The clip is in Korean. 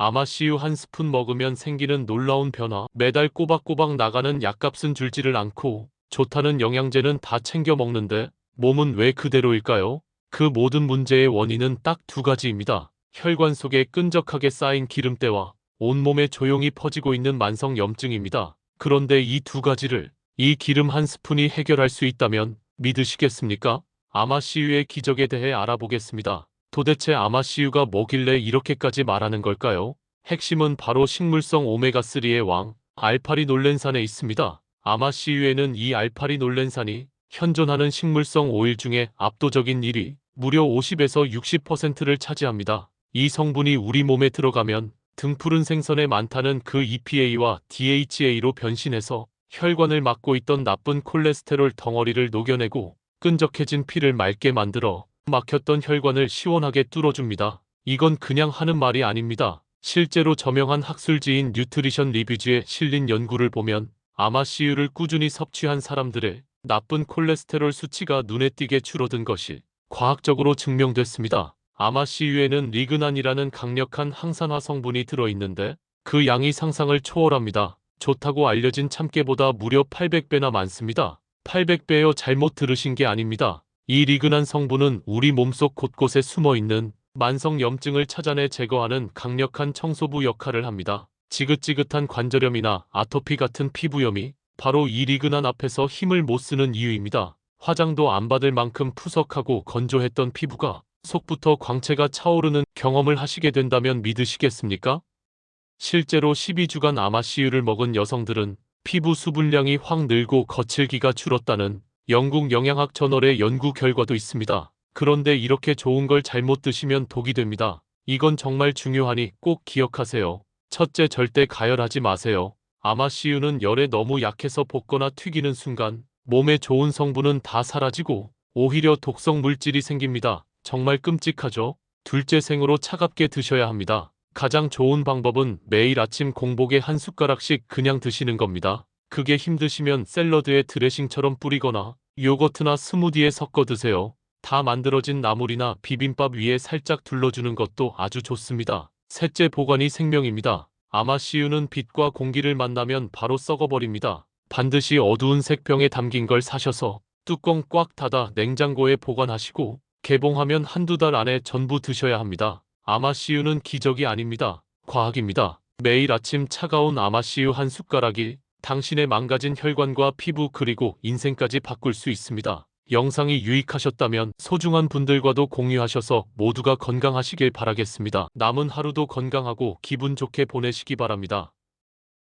아마씨유 한 스푼 먹으면 생기는 놀라운 변화. 매달 꼬박꼬박 나가는 약값은 줄지를 않고 좋다는 영양제는 다 챙겨 먹는데 몸은 왜 그대로일까요? 그 모든 문제의 원인은 딱 두 가지입니다. 혈관 속에 끈적하게 쌓인 기름때와 온몸에 조용히 퍼지고 있는 만성 염증입니다. 그런데 이 두 가지를 이 기름 한 스푼이 해결할 수 있다면 믿으시겠습니까? 아마씨유의 기적에 대해 알아보겠습니다. 도대체 아마씨유가 뭐길래 이렇게까지 말하는 걸까요? 핵심은 바로 식물성 오메가3의 왕, 알파리놀렌산에 있습니다. 아마씨유에는 이 알파리놀렌산이 현존하는 식물성 오일 중에 압도적인 1위, 무려 50에서 60%를 차지합니다. 이 성분이 우리 몸에 들어가면 등푸른 생선에 많다는 그 EPA와 DHA로 변신해서 혈관을 막고 있던 나쁜 콜레스테롤 덩어리를 녹여내고 끈적해진 피를 맑게 만들어 막혔던 혈관을 시원하게 뚫어줍니다. 이건 그냥 하는 말이 아닙니다. 실제로 저명한 학술지인 뉴트리션 리뷰즈에 실린 연구를 보면 아마씨유를 꾸준히 섭취한 사람들의 나쁜 콜레스테롤 수치가 눈에 띄게 줄어든 것이 과학적으로 증명됐습니다. 아마씨유에는 리그난이라는 강력한 항산화 성분이 들어있는데 그 양이 상상을 초월합니다. 좋다고 알려진 참깨보다 무려 800배나 많습니다. 800배요 잘못 들으신 게 아닙니다. 이 리그난 성분은 우리 몸속 곳곳에 숨어 있는 만성 염증을 찾아내 제거하는 강력한 청소부 역할을 합니다. 지긋지긋한 관절염이나 아토피 같은 피부염이 바로 이 리그난 앞에서 힘을 못 쓰는 이유입니다. 화장도 안 받을 만큼 푸석하고 건조했던 피부가 속부터 광채가 차오르는 경험을 하시게 된다면 믿으시겠습니까? 실제로 12주간 아마씨유를 먹은 여성들은 피부 수분량이 확 늘고 거칠기가 줄었다는 영국 영양학 저널의 연구 결과도 있습니다. 그런데 이렇게 좋은 걸 잘못 드시면 독이 됩니다. 이건 정말 중요하니 꼭 기억하세요. 첫째 절대 가열하지 마세요. 아마씨유는 열에 너무 약해서 볶거나 튀기는 순간 몸에 좋은 성분은 다 사라지고 오히려 독성 물질이 생깁니다. 정말 끔찍하죠? 둘째 생으로 차갑게 드셔야 합니다. 가장 좋은 방법은 매일 아침 공복에 한 숟가락씩 그냥 드시는 겁니다. 그게 힘드시면 샐러드에 드레싱처럼 뿌리거나 요거트나 스무디에 섞어 드세요. 다 만들어진 나물이나 비빔밥 위에 살짝 둘러주는 것도 아주 좋습니다. 셋째 보관이 생명입니다. 아마씨유는 빛과 공기를 만나면 바로 썩어버립니다. 반드시 어두운 색병에 담긴 걸 사셔서 뚜껑 꽉 닫아 냉장고에 보관하시고 개봉하면 한두 달 안에 전부 드셔야 합니다. 아마씨유는 기적이 아닙니다. 과학입니다. 매일 아침 차가운 아마씨유 한 숟가락이 당신의 망가진 혈관과 피부 그리고 인생까지 바꿀 수 있습니다. 영상이 유익하셨다면 소중한 분들과도 공유하셔서 모두가 건강하시길 바라겠습니다. 남은 하루도 건강하고 기분 좋게 보내시기 바랍니다.